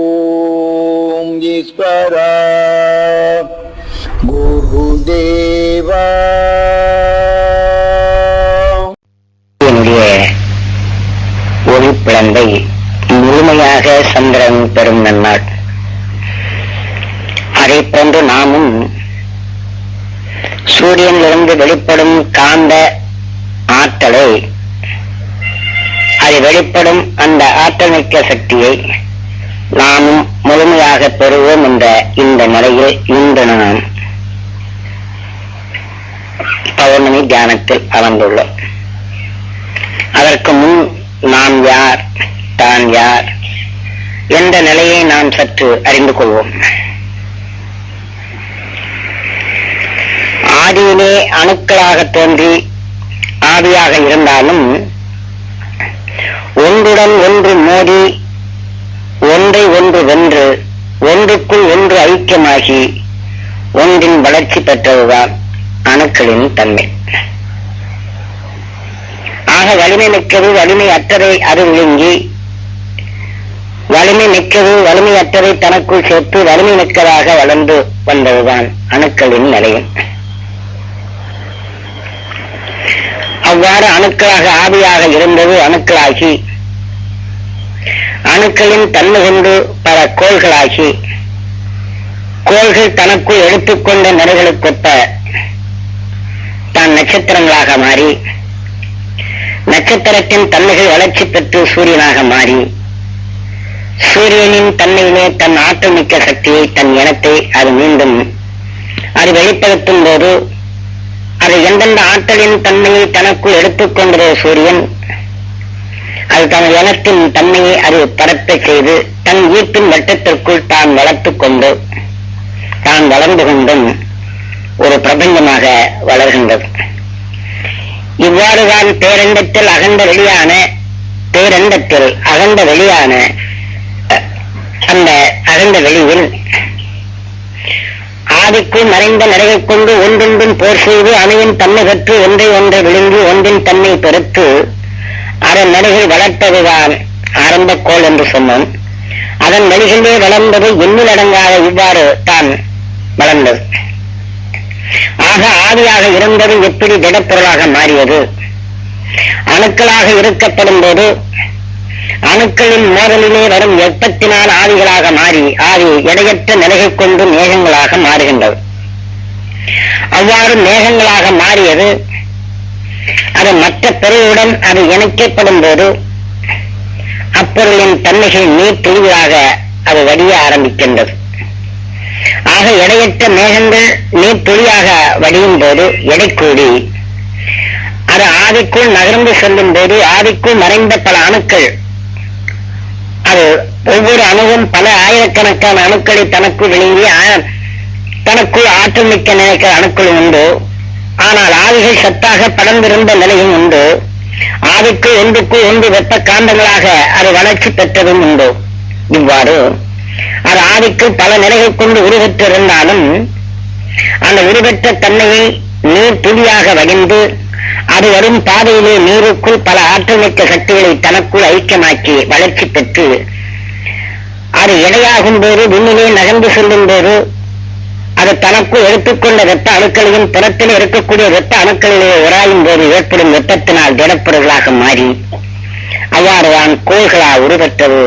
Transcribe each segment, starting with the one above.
ஓம் ஈஸ்வரா குருதேவா என்னுடைய முழுமையாக சந்திரன் பெறும் நன்னாள். அதை போன்று நாமும் சூரியனிலிருந்து வெளிப்படும் காந்த ஆற்றலை அது வெளிப்படும் அந்த ஆற்றமிக்க சக்தியை நாமும் முழுமையாக பெறுவோம் என்ற இந்த நிலையில் இன்று நாம் பௌர்ணமி தியானத்தில் அமர்ந்துள்ளோம். அதற்கு முன் நாம் யார் தான் யார் என்ற நிலையை நாம் சற்று அறிந்து கொள்வோம். ஆதியிலே அணுக்களாக தோன்றி ஆவியாக இருந்தாலும் ஒன்றுடன் ஒன்று மோதி ஒன்றை ஒன்று வென்று ஒன்றுக்குள் ஒன்று ஐக்கியமாகி ஒன்றின் வளர்ச்சி பெற்றதுதான் அணுக்களின் தன்மை. ஆக வலிமை மிக்கது வலிமை அற்றதை அது விழுங்கி வலிமை மிக்கது வலிமை அற்றதை தனக்குள் சேர்த்து வலிமை மிக்கதாக வளர்ந்து வந்ததுதான் அணுக்களின் நிலையம். அவ்வாறு அணுக்களாக ஆவியாக இருந்தது அணுக்களாகி. அணுக்களின் தன்மை கொண்டு பல கோள்களாகி. கோள்கள் தனக்குள் எடுத்துக்கொண்ட நிலைகளுக்கொப்ப தான் நட்சத்திரங்களாக மாறி நட்சத்திரத்தின் தன்மைகள் வளர்ச்சி பெற்று சூரியனாக மாறி சூரியனின் தன்மையிலே தன் ஆற்றல் மிக்க சக்தியை தன் இனத்தை அது மீண்டும் அது வெளிப்படுத்தும் போது அது எந்தெந்த ஆற்றலின் தன்மையை தனக்குள் எடுத்துக்கொண்டதோ சூரியன் அது தன் இனத்தின் தன்மையை அது பரப்ப செய்து தன் வீட்டின் வட்டத்திற்குள் தான் வளர்த்து கொண்டு தான் வளர்ந்து கொண்டும் ஒரு பிரபஞ்சமாக வளர்கின்றது. இவ்வாறுதான் பேரண்டத்தில் அகண்ட வெளியான பேரண்டத்தில் அகண்ட வெளியான அந்த அகண்ட வெளியில் ஆதிக்கு மறைந்த நிறைவை கொண்டு ஒன்றென்றும் போர் செய்து அணையின் தன்மை பெற்று ஒன்றை ஒன்றை விழுங்கி ஒன்றின் தன்மை பெருத்து அதன் நிலைகள் வளர்த்ததுதான் ஆரம்ப கோள் என்று சொன்னோம். அதன் வழிகளே வளர்ந்தது எண்ணில் அடங்காத இவ்வாறு தான் வளர்ந்தது. ஆக ஆவியாக இருந்தது எப்படி திடப்பொருளாக மாறியது? அணுக்களாக இருக்கப்படும் போது அணுக்களின் மோதலிலே வரும் வெப்பத்தினால் ஆவிகளாக மாறி ஆவி எடையற்ற நிலைகள் கொண்டு மேகங்களாக மாறுகின்றது. அவ்வாறு மேகங்களாக மாறியது அது மற்ற பொருளுடன் அது இணைக்கப்படும் போது அப்பொருளின் தன்மைகள் நீர் தெளிவாக அது வடிய ஆரம்பிக்கின்றது. ஆக எடையற்ற மேகங்கள் நீர் துளியாக வடியும் போது எடை கூடி அது ஆவிக்குள் நகர்ந்து செல்லும் போது ஆவிக்குள் மறைந்த பல அணுக்கள் அது ஒவ்வொரு அணுவும் பல ஆயிரக்கணக்கான அணுக்களை தனக்குள் விழுங்கி தனக்குள் ஆற்றல் மிக்க நினைக்கிற அணுக்கள் உண்டு. ஆனால் ஆவிகள் சத்தாக படர்ந்திருந்த நிலையும் உண்டு. ஆவிக்கு ஒன்றுக்கு ஒன்று வெப்ப காந்தங்களாக அது வளர்ச்சி பெற்றதும் உண்டு. இவ்வாறு அது ஆவிக்கு பல நிலைகள் கொண்டு உருவெற்றிருந்தாலும் அந்த உருவெற்ற தன்மையை நீர் துளியாக வகிந்து அது வரும் பாதையிலே நீருக்குள் பல ஆற்றல் மிக்க சக்திகளை தனக்குள் ஐக்கியமாக்கி வளர்ச்சி பெற்று அது இடையாகும் போது விண்ணிலே நகர்ந்து செல்லும் போது அது தனக்குள் எடுத்துக்கொண்ட வெப்ப அணுக்களையும் புறத்தில் இருக்கக்கூடிய வெப்ப அணுக்களிலே உராயும் போது ஏற்படும் வெப்பத்தினால் திடப்பொருள்களாக மாறி அவ்வாறுதான் கோள்களா உருவற்றது.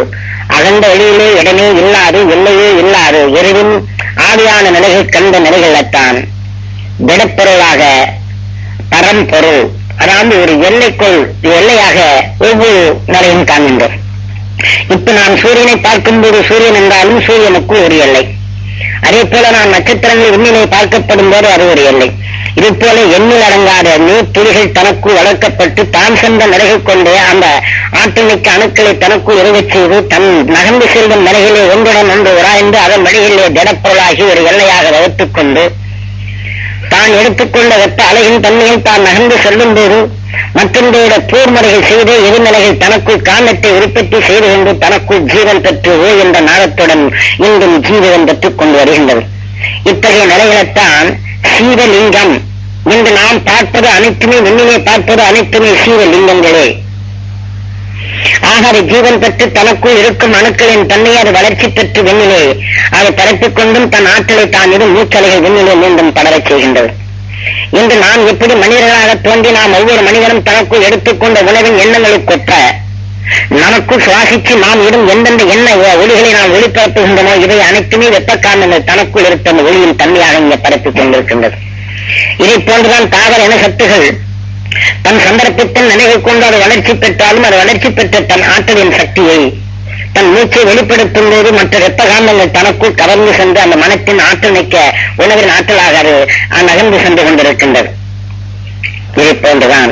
அகண்ட வெளியிலே இடமே இல்லாது எல்லையே இல்லாது எரிவும் ஆவியான நிலைகள் கண்ட நிலைகளத்தான் திடப்பொருளாக பரம்பொருள் அதாவது ஒரு எல்லைக்குள் எல்லையாக ஒவ்வொரு நிலையும் காண்கின்றோம். இப்ப நாம் சூரியனை பார்க்கும்போது சூரியன் என்றாலும் சூரியனுக்குள் ஒரு எல்லை. அதே போல நான் நட்சத்திரங்கள் விண்ணிலை பார்க்கப்படும் போது அது ஒரு எல்லை. இது போல எண்ணில் அடங்காத நீர் துளிகள் தனக்குள் வளர்க்கப்பட்டு தான் சென்ற நிலைகள் கொண்டு அந்த ஆற்றமிக்க அணுக்களை தனக்குள் இறங்கச் செய்து தன் நகர்ந்து செல்லும் நிலையிலே ஒன்றுடன் ஒன்று உராய்ந்து அதன் வழியிலே திடப்பொருளாகி ஒரு எல்லையாக வகுத்துக் கொண்டு தான் எடுத்துக்கொண்ட வெப்ப அலையின் தன்மையில் தான் நகர்ந்து செல்லும் போது மற்றொன்றோட போர்முறைகள் செய்து எதிர்நிலைகள் தனக்குள் காந்தத்தை உற்பத்தி செய்து கொண்டு தனக்குள் ஜீவன் பெற்று ஓ என்ற நாளத்துடன் இன்றும் ஜீவிதம் பெற்றுக் கொண்டு வருகின்றது இத்தகைய நிலைகளைத்தான் சீவலிங்கம். இன்று நாம் பார்ப்பது அனைத்துமே விண்ணிலே பார்ப்பது அனைத்துமே சீவலிங்கங்களே. ஆகவே ஜீவன் பெற்று தனக்குள் இருக்கும் அணுக்களின் தன்னை அது வளர்ச்சி பெற்று விண்ணிலே அதை பரப்பிக் கொண்டும் தன் ஆற்றலை தான் இரு மூச்சலைகள் விண்ணிலே மீண்டும் படரச் செய்கின்றது இன்று நாம் எப்படி மனிதர்களாக தோன்றி நாம் ஒவ்வொரு மனிதனும் தனக்குள் எடுத்துக்கொண்ட உணவின் எண்ணங்களுக்கொப்ப நமக்குள் சுவாசித்து நாம் இடும் எந்தெந்த எண்ண ஒளிகளை நாம் ஒளிபரப்புகின்றனோ இவை அனைத்துமே வெப்ப காரணங்கள் தனக்குள் இருக்க அந்த ஒளியின் தன்மையாக இங்கே பரப்பிக் கொண்டிருக்கின்றது. இதை போன்றுதான் தாவர இன சத்துகள் தன் சந்தர்ப்பத்தின் நினைவு கொண்டு அது வளர்ச்சி பெற்றாலும் அது வளர்ச்சி பெற்ற தன் ஆற்றலின் சக்தியை. தன் மூச்சை வெளிப்படுத்தும் போது மற்ற வெப்ப காந்தங்கள் தனக்குள் கவர்ந்து சென்று அந்த மனத்தின் ஆற்றல் நிற்க உணவின் ஆற்றலாக அது நகர்ந்து சென்று கொண்டிருக்கின்றது. இதை போன்றுதான்.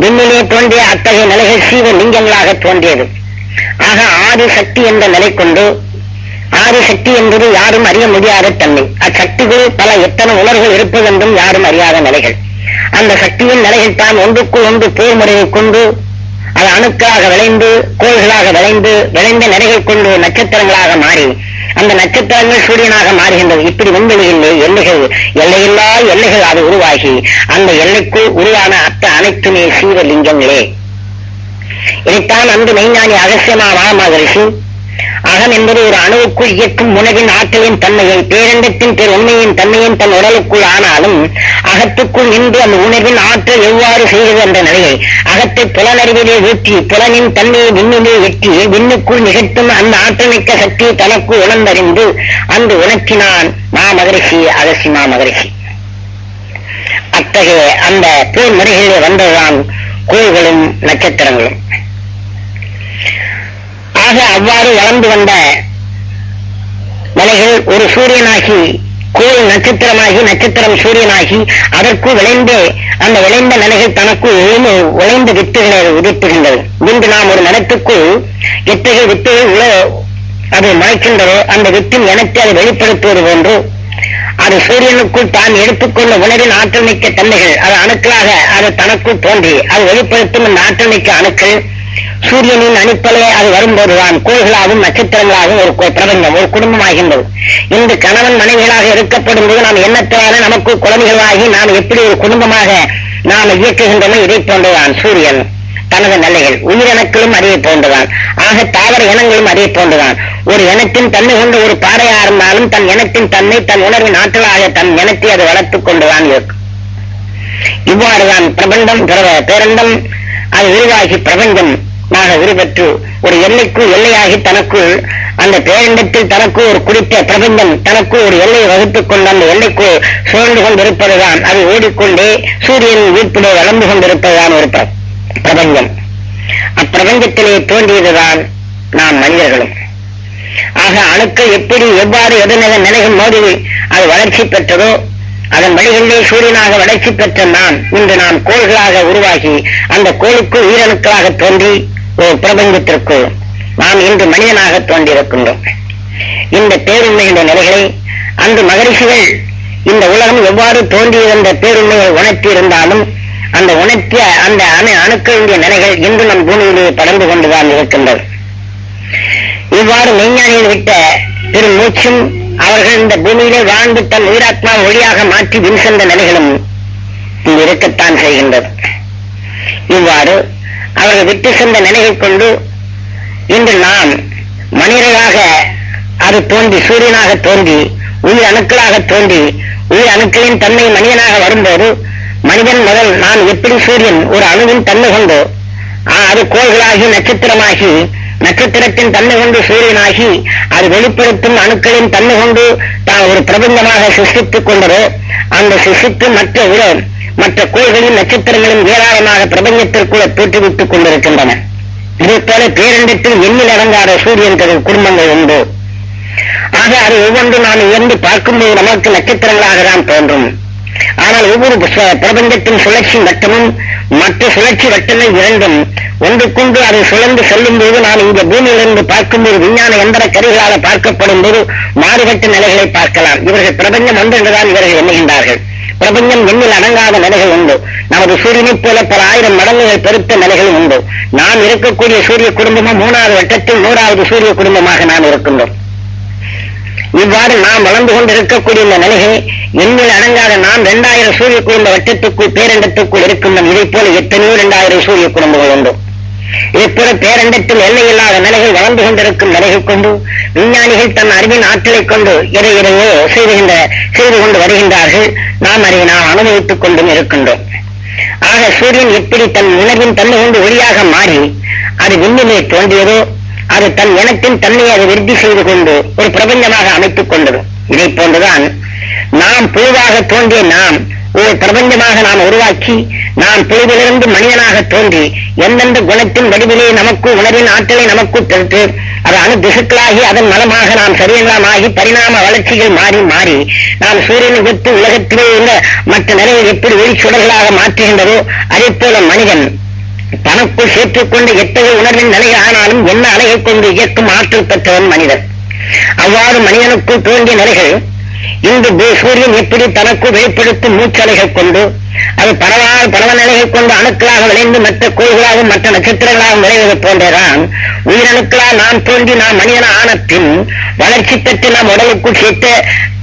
விண்ணிலே தோன்றிய அத்தகைய நிலைகள் சீவ லிங்கங்களாக தோன்றியது. ஆக ஆதி சக்தி என்ற நிலை கொண்டு ஆதி சக்தி என்பது யாரும் அறிய முடியாத தன்மை. அச்சக்திகள் பல எத்தனை உணர்வுகள் இருப்பது என்றும் யாரும் அறியாத நிலைகள். அந்த சக்தியின் நிலையில் தான் ஒன்றுக்குள் ஒன்று போர் முறையை கொண்டு அது அணுக்களாக விளைந்து கோள்களாக விளைந்து விளைந்த நிலைகள் கொண்டு நட்சத்திரங்களாக மாறி அந்த நட்சத்திரங்கள் சூரியனாக மாறுகின்றது. இப்படி விண்வெளியிலே எல்லைகள் எல்லையில்லா எல்லைகள் அது உருவாகி அந்த எல்லைக்குள் உருவான அத்த அனைத்துமே சீவலிங்கங்களே இதைத்தான் அந்த மெய்ஞானி அகசியமா மகாமகரிஷி அகம் என்பது ஒரு அணுவுக்குள் இயக்கும் உணவின் ஆற்றலின் தன்மையை பேரண்டத்தின் பெரு உண்மையின் தன்மையின் தன் உடலுக்குள் ஆனாலும் அகத்துக்குள் நின்று அந்த உணர்வின் ஆற்றல் எவ்வாறு செய்கிறது என்ற நிலையை அகத்தை புலனறிவிலே ஊற்றி புலனின் தன்மையை விண்ணிலே வெட்டி விண்ணுக்குள் நிகழ்த்தும் அந்த ஆற்றமிக்க சக்தி தனக்கு உணர்ந்தறிந்து அன்று உணர்த்தினான் மா மகரிஷி அகசி மா மகரிஷி அத்தகைய அந்த போர் முறைகளிலே வந்ததுதான் கோள்களும் நட்சத்திரங்களும். ஆக அவ்வாறு வளர்ந்து வந்த மலைகள் ஒரு சூரியனாகி கோள் நட்சத்திரமாகி நட்சத்திரம் சூரியனாகி அதற்கு விளைந்து அந்த விளைந்த நிலைகள் தனக்குள் விளைந்து விளைந்த வித்துகளை உதிர்த்துகின்றது இன்று நாம் ஒரு நிலத்துக்குள் எத்தகைய வித்துகள் உள்ள அது முளைக்கின்றதோ அந்த வித்தின் எனக்கு அதை வெளிப்படுத்துவது போன்று அது சூரியனுக்குள் தான் எடுத்துக்கொண்ட உணவின் ஆற்றல் மிக்க தன்மைகள் அது அணுக்களாக அது தனக்குள் தோன்றி அது வெளிப்படுத்தும் அந்த ஆற்றல் மிக்க அணுக்கள் சூரியனின் அணுக்களே அது வரும்போதுதான் கோள்களாகவும் நட்சத்திரங்களாகவும் ஒரு பிரபஞ்சம் ஒரு குடும்பமாகின்றது. இன்று கணவன் மனைவிகளாக இருக்கப்படும் போது நாம் எண்ணத்தினால நமக்கு குழந்தைகளாகி நாம் எப்படி ஒரு குடும்பமாக நாம் இயக்குகின்றன இதை போன்றதான் சூரியன் தனது நிலைகள். உயிரினங்களும் அதே போன்றுதான். ஆக தாவர இனங்களும் அதே போன்றுதான். ஒரு இனத்தின் தன்மை கொண்ட ஒரு பாறையா இருந்தாலும் தன் இனத்தின் தன்மை தன் உணர்வின் ஆற்றலாக தன் இனத்தை அது வளர்த்துக் கொண்டுதான் இருக்கும் இவ்வாறுதான் பிரபந்தம் பேரண்டம் அது உருவாகி பிரபஞ்சம் நாக உருவற்று ஒரு எல்லைக்குள் எல்லையாகி தனக்குள் அந்த பேரண்டத்தில் தனக்கு ஒரு குறித்த பிரபஞ்சம் தனக்கு ஒரு எல்லையை வகுத்துக் கொண்டு அந்த எல்லைக்குள் சுழந்து கொண்டிருப்பதுதான். அது ஓடிக்கொண்டே சூரியன் வீட்டிலே வளர்ந்து கொண்டிருப்பதுதான் ஒரு பிரபஞ்சம். அப்பிரபஞ்சத்திலே தோன்றியதுதான் நாம் மனிதர்களும். ஆக அணுக்கள் எப்படி எவ்வாறு எதிர்நிலை நிலையும் மோதி அது வளர்ச்சி பெற்றதோ அதன் வழிகளில் சூரியனாக வளர்ச்சி பெற்ற நாம் இன்று நாம் கோள்களாக உருவாகி அந்த கோளுக்கு உயிரணுக்களாக தோன்றி ஒரு பிரபஞ்சத்திற்கு நாம் இன்று மனிதனாக தோன்றியிருக்கின்றோம். இந்த பேருண்மையுடைய நிலைகளை அந்த மகரிஷிகள் இந்த உலகம் எவ்வாறு தோன்றியது என்ற பேருண்மையை உணர்த்தி இருந்தாலும் அந்த உணர்த்திய அந்த அணு அணுக்களுடைய நிலைகள் இன்று நம் பூமியிலேயே படர்ந்து கொண்டுதான் இருக்கின்றது இவ்வாறு மெய்ஞானியில் விட்ட பெரும் மூச்சும் அவர்கள் இந்த பூமியிலே வாழ்ந்து தன் உயிராத்மா ஒளியாக மாற்றி வின் சென்ற நிலைகளும் இங்கு இருக்கத்தான் செய்கின்றது இவ்வாறு அவர்கள் விட்டு சென்ற நிலையை கொண்டு இன்று நாம் மனிதராக அது தோன்றி சூரியனாக தோன்றி உயிர் அணுக்களாக தோன்றி உயிர் அணுக்களின் தன்மை மனிதனாக வரும்போது மனிதன் முதல் நான் எப்படி சூரியன் ஒரு அணுவின் தன்மை கொண்டு ஆ, அது கோள்களாகி நட்சத்திரமாகி நட்சத்திரத்தின் தன்மை கொண்டு சூரியனாகி அது வெளிப்படுத்தும் அணுக்களின் தன்மை கொண்டு தான் ஒரு பிரபஞ்சமாக சிருஷ்டித்துக் கொண்டதோ. அந்த சிருஷ்டித்து மற்ற உல மற்ற கோள்களின் நட்சத்திரங்களும் ஏராளமாக பிரபஞ்சத்திற்குள்ள தோற்றுவித்துக் கொண்டிருக்கின்றன. இதே போல பேரண்டத்தில் எண்ணில் அடங்காத சூரியன் கதிர் குடும்பங்கள் உண்டு. ஆக அது ஒவ்வொன்றும் நாம் உயர்ந்து பார்க்கும்போது நமக்கு நட்சத்திரங்களாக தான் தோன்றும். ஆனால் ஒவ்வொரு பிரபஞ்சத்தின் சுழற்சி வட்டமும் மற்ற சுழற்சி வட்டங்கள் இரண்டும் ஒன்றுக்கொண்டு அது சுழந்து செல்லும் போது நாம் இந்த பூமியிலிருந்து பார்க்கும்போது விஞ்ஞான எந்திர கருவிகளால் பார்க்கப்படும் போது மாறுபட்ட நிலைகளை பார்க்கலாம். இவர்கள் பிரபஞ்சம் ஒன்று என்றுதான் இவர்கள் எண்ணுகின்றார்கள். பிரபஞ்சம் எண்ணில் அடங்காத நிலைகள் உண்டு. நமது சூரியனைப் போல பல ஆயிரம் மடங்குகள் பெருத்த நிலைகளும் உண்டு. நாம் இருக்கக்கூடிய சூரிய குடும்பமும் மூணாவது வட்டத்தில் நூறாவது சூரிய குடும்பமாக நாம் இருக்கின்றோம். இவ்வாறு நாம் வளர்ந்து கொண்டிருக்கக்கூடிய இந்த நிலையை எண்ணில் அடங்காத நாம் இரண்டாயிரம் சூரிய குடும்ப வட்டத்துக்குள் பேரண்டத்துக்குள் இருக்கும் நம் இதை போல எத்தனையோ இரண்டாயிரம் சூரிய குடும்பங்கள் உண்டு. இதைப்போல பேரண்டத்தில் எல்லையில்லாத நிலைகள் வளர்ந்து கொண்டிருக்கும் நிலைகள் கொண்டு விஞ்ஞானிகள் தன் அறிவின் ஆற்றலைக் கொண்டு இதை எதையோ செய்துகின்ற செய்து கொண்டு வருகின்றார்கள். நாம் அதை நாம் அனுபவித்துக் கொண்டும் இருக்கின்றோம். ஆக சூரியன் எப்படி தன் உணர்வின் தன்மை கொண்டு ஒளியாக மாறி அது விண்ணிலே தோன்றியதோ அது தன் இனத்தின் தன்மையை அது விருத்தி செய்து கொண்டு ஒரு பிரபஞ்சமாக அமைத்துக் கொண்டது. இதை போன்றுதான் நாம் புழுவாக தோன்றிய நாம் ஒரு பிரபஞ்சமாக நாம் உருவாக்கி நாம் புழுவிலிருந்து மனிதனாக தோன்றி எந்தெந்த குணத்தின் வடிவிலே நமக்கு உணரின் ஆற்றலை நமக்கு தடுத்து அது அணு திசுக்களாகி அதன் மலமாக நாம் சரீரமாகி பரிணாம வளர்ச்சிகள் மாறி மாறி நாம் சூரியனை விட்டு உலகத்திலே உள்ள மற்ற நிலையை எப்படி ஒளிச்சுடர்களாக மாற்றுகின்றதோ அதே போல மனிதன் தனக்குள் சேர்த்துக்கொண்ட எத்தகைய உணர்வின் நிலை ஆனாலும் என்ன அலையை கொண்டு இயக்கும் ஆற்றல் பெற்றவன் மனிதன். அவ்வாறு மனிதனுக்குள் தோன்றிய நிலைகள் இந்த சூரியன் எப்படி தனக்கு வெளிப்படுத்தும் மூச்சலைகள் கொண்டு அது பரவாத பரவ நிலைகள் கொண்டு அணுக்களாக விளைந்து மற்ற கோள்களாகவும் மற்ற நட்சத்திரங்களாகவும் விளைவது போன்றதான் உயிரணுக்களால் நாம் தோன்றி நாம் மனிதன ஆனத்தின் வளர்ச்சி பெற்று நாம் உடலுக்குள் சேர்த்த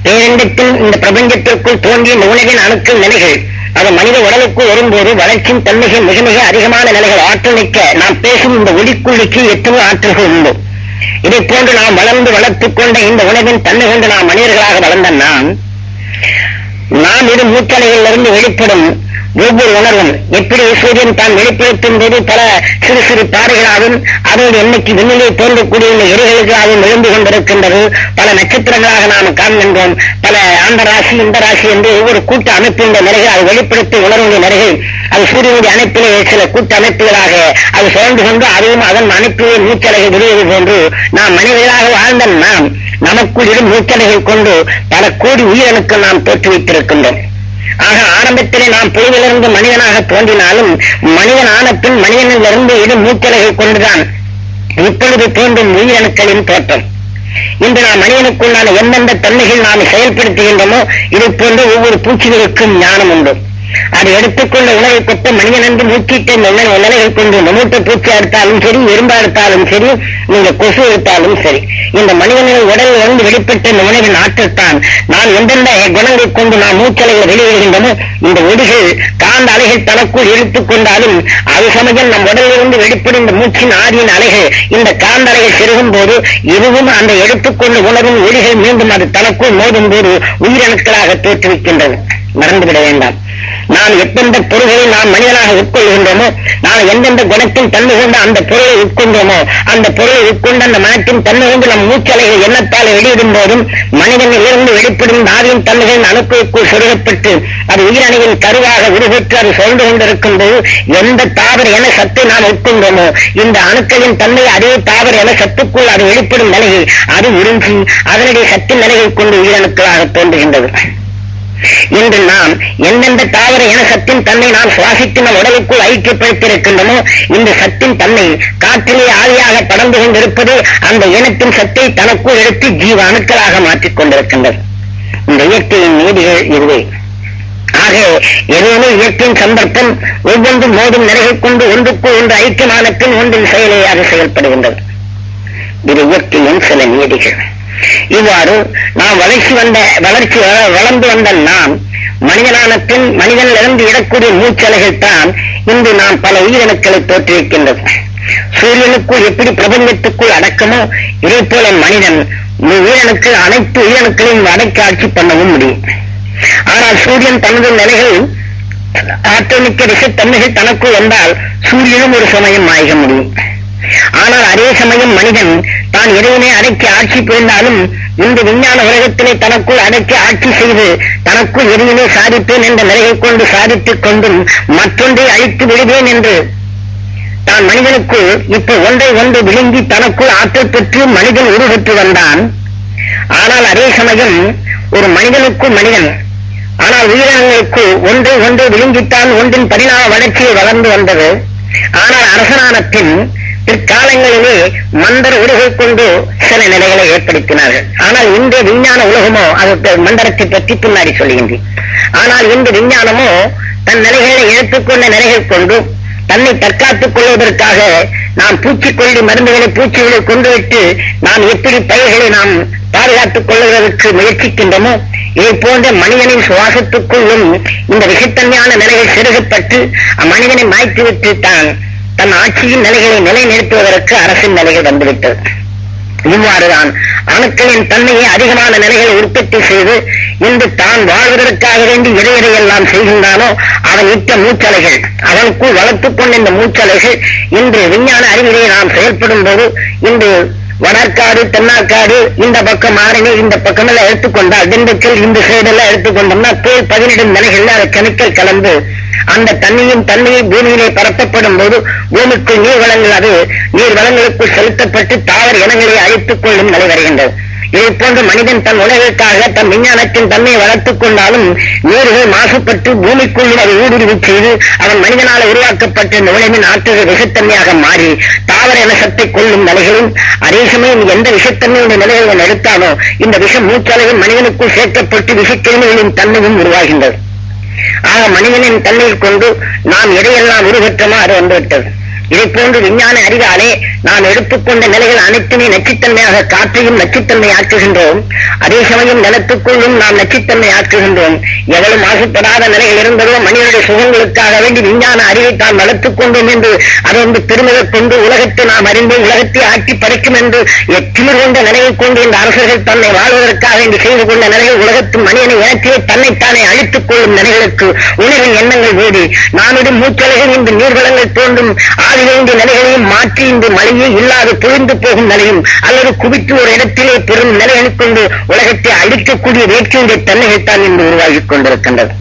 பேரண்டத்தில் இந்த பிரபஞ்சத்திற்குள் தோன்றிய இந்த உலகின் அணுக்கள் நிலைகள் அது மனித உடலுக்குள் வரும்போது வளர்ச்சியின் தன்மைகள் மிக மிக அதிகமான நிலைகள் ஆற்றல் நிற்க நாம் பேசும் இந்த ஒளிக்குள்ளிக்கு எத்தனை ஆற்றல்கள் உண்டு? இதை போன்று நாம் வளர்ந்து வளர்த்துக் கொண்ட இந்த உணவின் தன்மை கொண்டு நாம் மனிதர்களாக வளர்ந்த நாம் நாம் இது மூச்சலைகளிலிருந்து வெளிப்படும் ஒவ்வொரு உணர்வும் எப்படி சூரியன் தான் வெளிப்படுத்தும் போது பல சிறு சிறு பாறைகளாகவும் அதோடு என்னைக்கு விண்ணிலே தோன்றக்கூடிய இந்த எரிகளுக்காகவும் எழுந்து கொண்டிருக்கின்றது. பல நட்சத்திரங்களாக நாம் காண்கின்றோம். பல அந்த ராசி இந்த ராசி என்று ஒவ்வொரு கூட்ட அமைப்பின் நிலைகள் அது வெளிப்படுத்தி உணர்வுடைய நிலைகள் அது சூரியனுடைய அமைப்பிலே சில கூட்ட அமைப்புகளாக அது சுழன்று கொண்டு அதுவும் அதன் அமைப்பிலே மூச்சலகை விடுவது போன்று நாம் மனிதர்களாக வாழ்ந்த நாம் நமக்குள் இடும் மூச்சலைகள் கொண்டு பல கோடி உயிரணுக்கள் நாம் தோற்றுவித்திருக்கின்றோம். ஆக ஆரம்பத்திலே நாம் புலிவிலிருந்து மனிதனாக தோன்றினாலும் மனிதன் ஆன பின் மனிதனிலிருந்து இது மூச்சலைகள் கொண்டுதான். இப்பொழுது தோன்றும் உயிரணுக்களின் தோற்றம். இன்று நாம் மனிதனுக்குள்ளான எந்தெந்த தன்மைகள் நாம் செயல்படுத்துகின்றோமோ இது போன்று ஒவ்வொரு பூச்சிகளுக்கும் ஞானம் உண்டு. அது எடுத்துக்கொண்ட உணவை கொத்த மனிதன் என்று மூச்சிட்ட இந்த நிலைகள் கொண்டு இந்த மூட்டை பூச்சி அடுத்தாலும் சரி எறும்பா எடுத்தாலும் சரி நீங்க கொசு எடுத்தாலும் சரி இந்த மனிதனின் உடலில் இருந்து வெளிப்பட்ட இந்த உணவின் ஆற்றத்தான் நான் எந்தெந்த குணங்களை கொண்டு நாம் மூச்சலைகள் வெளியிடுகின்றனோ. இந்த ஒடிகள் காந்த அலைகள் தனக்குள் இழுத்துக் கொண்டாலும் அது சமயம் நம் உடலிலிருந்து வெளிப்படும் இந்த மூச்சின் ஆதியின் அலைகள் இந்த காந்த அலைகள் செருகும் போது இதுவும் அந்த எடுத்துக்கொண்டு உணரும் ஒளிகள் மீண்டும் அது தனக்குள் மோதும் போது உயிரணுக்களாக தோற்றுவிக்கின்றன. மறந்துவிட வேண்டாம். நாம் எந்தெந்த பொருள்களை நாம் மனிதனாக உட்கொள்கின்றோமோ நாம் எந்தெந்த குணத்தில் தன்மை கொண்டு அந்த பொருளை உட்கொண்டோமோ அந்த பொருளை உட்கொண்டு அந்த மனத்தின் தன்மை கொண்டு நம் மூச்சலைகள் எண்ணத்தால் வெளியிடும் போதும் மனிதன் இருந்து வெளிப்படும் தாவியின் தன்மைகளின் அணுக்களுக்குள் சொருகப்பட்டு அது உயிரணியின் கருவாக உருவெற்று அது சொல்ந்து கொண்டிருக்கும் போது எந்த தாவர என சத்தை நாம் உட்கொண்டோமோ இந்த அணுக்களின் தன்மை அதே தாவர என சத்துக்குள் அது வெளிப்படும் நிலையை அது உறிஞ்சி அதனுடைய சத்தின் நிலையை கொண்டு உயிரணுக்களாக தோன்றுகின்றது. இன்று நாம் எந்தெந்த தாவர இன சத்தின் தன்னை நாம் சுவாசித்து நம் உடலுக்குள் ஐக்கியப்படுத்தியிருக்கின்றனோ இந்த சத்தின் தன்னை காற்றிலே ஆவியாக படர்ந்து கொண்டிருப்பது அந்த இனத்தின் சத்தை தனக்குள் எடுத்து ஜீவ அணுக்களாக மாற்றிக் கொண்டிருக்கின்றது. இந்த இயற்கையின் நீதிகள் இதுவே. ஆக எதுவுமே இயற்கையின் சந்தர்ப்பம் ஒவ்வொன்றும் மோதும் நிலைகள் கொண்டு ஒன்றுக்கு ஒன்று ஐக்கியமான பின் ஒன்றின் செயலே அது செயல்படுகின்றது. இது இயற்கையின் சில நீதிகள். இவ்வாறு நாம் வளர்ச்சி வந்த வளர்ச்சி வளர்ந்து வந்த நாம் மனிதனான பின் மனிதனிலிருந்து இடக்கூடிய மூச்சலைகள் தான் இன்று நாம் பல உயிரணுக்களை தோற்றுவிக்கின்றது சூரியனுக்குள் எப்படி பிரபஞ்சத்துக்குள் அடக்கமோ இதே போல மனிதன் உயிரணுக்கள் அனைத்து உயிரணுக்களையும் அடக்கி ஆட்சி பண்ணவும் முடியும். ஆனால் சூரியன் தனது நிலைகள் ஆற்றமிக்க விஷத்தன்மைகள் தனக்குள் வந்தால் சூரியனும் ஒரு சமயம் மாய்க முடியும். ஆனால் அதே சமயம் மனிதன் தான் எதையுமே அடக்கி ஆட்சி புரிந்தாலும் இந்த விஞ்ஞான உலகத்திலே தனக்குள் அடக்கி ஆட்சி செய்து தனக்குள் எதையுமே சாதிப்பேன் என்ற நிலையை கொண்டு சாதித்துக் கொண்டும் மற்றொன்றை அழித்து விடுவேன் என்று தான் மனிதனுக்குள் இப்ப ஒன்றை ஒன்று விழுங்கி தனக்குள் ஆற்றல் பெற்று மனிதன் உருவெற்று வந்தான். ஆனால் அதே சமயம் ஒரு மனிதனுக்குள் மனிதன் ஆனால் உயிரினங்களுக்கு ஒன்றை ஒன்று விழுங்கித்தான் ஒன்றின் பரிணாம வளர்ச்சியை வளர்ந்து வந்தது. ஆனால் அரசனான பின் பிற்காலங்களிலே மந்தர உலகை கொண்டு சில நிலைகளை ஏற்படுத்தினார்கள். ஆனால் இந்த விஞ்ஞான உலகமோ அதற்கு மந்திரத்தை பற்றி பின்னாடி சொல்லுகின்றேன். ஆனால் இன்று விஞ்ஞானமோ தன் நிலைகளை எடுத்துக்கொண்ட நிலைகள் கொண்டு தன்னை தற்காத்துக் கொள்வதற்காக நாம் பூச்சிக்கொல்லி மருந்துகளை பூச்சிகளை கொண்டுவிட்டு நாம் எப்படி பயிர்களை நாம் பாதுகாத்துக் கொள்வதற்கு முயற்சிக்கின்றோமோ இதை போன்ற மனிதனின் சுவாசத்துக்குள்ளும் இந்த விஷத்தன்மையான நிலைகள் செருகப்பட்டு அம்மனிதனை மாய்த்துவிட்டு தான் தன் ஆட்சியின் நிலைகளை நிலைநிறுத்துவதற்கு அரசின் நிலைகள் வந்துவிட்டது. இவ்வாறுதான் அணுக்களின் தன்மையை அதிகமான நிலைகளை உற்பத்தி செய்து இன்று தான் வாழ்வதற்காக வேண்டி எதை எதையெல்லாம் செய்கின்றானோ அவன் இட்ட மூச்சலைகள் அவனுக்குள் வளர்த்துக் கொண்ட இந்த மூச்சலைகள் இன்று விஞ்ஞான அறிவிலே நாம் செயல்படும் போது இன்று வடக்காடு தென்னாக்காடு இந்த பக்கம் ஆரணி இந்த பக்கம் எல்லாம் எடுத்துக்கொண்டால் திண்டுக்கல் இந்த சைடெல்லாம் எடுத்துக்கொண்டோம்னா கீழ் பதினெட்டு நிலைகள்ல அதை கெமிக்கல் கலந்து அந்த தண்ணியின் தன்மையை பூமியிலே பரப்பப்படும் போது பூமிக்குள் நீர் வளங்கள் அது நீர் வளங்களுக்குள் செலுத்தப்பட்டு தாவர இனங்களை அழித்துக் கொள்ளும் நிலை வருகின்றது. இதுபோன்று மனிதன் தன் உலகிற்காக தன் விஞ்ஞானத்தின் தன்மையை வளர்த்துக் கொண்டாலும் நீர்கள் மாசுபட்டு பூமிக்குள்ளும் அதை ஊடுருவி செய்து அவன் மனிதனால் உருவாக்கப்பட்ட இந்த உலகின் ஆற்றல் விஷத்தன்மையாக மாறி தாவர விஷத்தை கொள்ளும் நிலைகளும் அதே சமயம் எந்த விஷத்தன்மையுடைய நிலைகளை எடுத்தாலோ இந்த விஷம் மூச்சளவில் மனிதனுக்குள் சேர்க்கப்பட்டு விஷக்கிருமிகளின் தன்மையும் உருவாகின்றது. ஆக மனிதனின் தன்மையை கொண்டு நாம் எதையெல்லாம் உருவற்றமோ அது வந்துவிட்டது. இதை போன்று விஞ்ஞான அறிவாலே நாம் எடுத்துக்கொண்ட நிலைகள் அனைத்துமே நச்சுத்தன்மையாக காற்றையும் நச்சுத்தன்மை ஆக்குகின்றோம். அதே சமயம் நிலத்துக்குள்ளும் நாம் நச்சுத்தன்மை ஆக்குகின்றோம். எவ்வளவு மாசுபடாத நிலைகள் இருந்ததோ மனிதனுடைய சுகங்களுக்காக வேண்டி விஞ்ஞான அறிவை தான் வளர்த்துக் கொண்டோம் என்று அதை வந்து பெருமித கொண்டு உலகத்தை நாம் அறிந்து உலகத்தை ஆட்டி படைக்கும் என்று திமிர் கொண்ட நிலையை கொண்டு இந்த அரசர்கள் தன்னை வாழ்வதற்காக இன்று செய்து கொண்ட நிலைகள் உலகத்து மனிதனை இனத்திலே தன்னைத்தானே அழித்துக் கொள்ளும் நிலைகளுக்கு உணவின் எண்ணங்கள் வேடி நாமிடும் மூச்சலைகள் இந்த நீர்வளங்கள் தோன்றும். ஆதி வேண்டிய நிலைகளையும் மாற்றி இந்த மழையே இல்லாது பொழிந்து போகும் நிலையும் அல்லது குவித்து ஒரு இடத்திலே பெரும் நிலை கொண்டு உலகத்தை அழிக்கக்கூடிய வேற்றியுடைய தன்மைகள் தான் இன்று உருவாகிக் கொண்டிருக்கின்றது.